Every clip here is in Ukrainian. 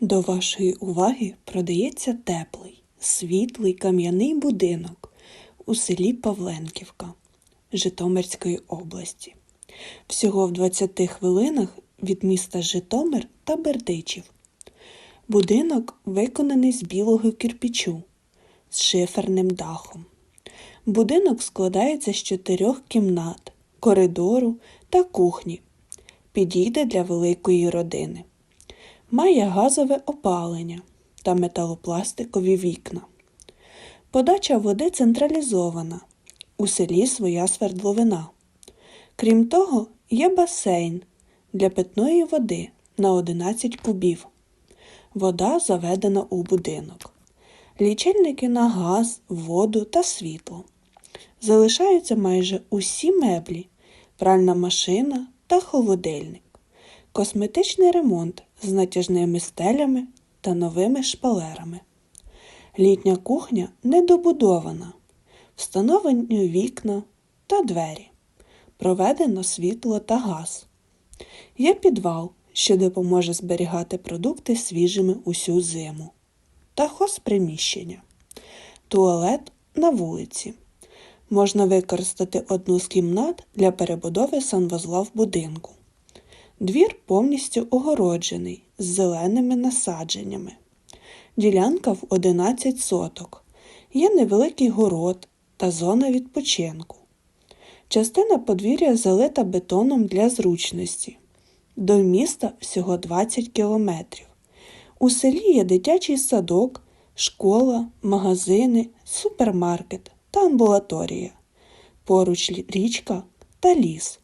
До вашої уваги продається теплий, світлий кам'яний будинок у селі Павленківка Житомирської області. Всього в 20 хвилинах від міста Житомир та Бердичів. Будинок виконаний з білого кирпічу з шиферним дахом. Будинок складається з чотирьох кімнат, коридору та кухні. Підійде для великої родини. Має газове опалення та металопластикові вікна. Подача води централізована. У селі своя свердловина. Крім того, є басейн для питної води на 11 кубів. Вода заведена у будинок. Лічильники на газ, воду та світло. Залишаються майже усі меблі, пральна машина та холодильник, косметичний ремонт з натяжними стелями та новими шпалерами. Літня кухня недобудована, встановлені вікна та двері, проведено світло та газ. Є підвал, що допоможе зберігати продукти свіжими усю зиму, та хозприміщення, туалет на вулиці. Можна використати одну з кімнат для перебудови санвузла в будинку. Двір повністю огороджений з зеленими насадженнями. Ділянка в 11 соток. Є невеликий город та зона відпочинку. Частина подвір'я залита бетоном для зручності. До міста всього 20 кілометрів. У селі є дитячий садок, школа, магазини, супермаркет та амбулаторія. Поруч річка та ліс.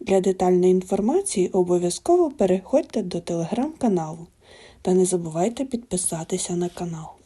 Для детальної інформації обов'язково переходьте до телеграм-каналу та не забувайте підписатися на канал.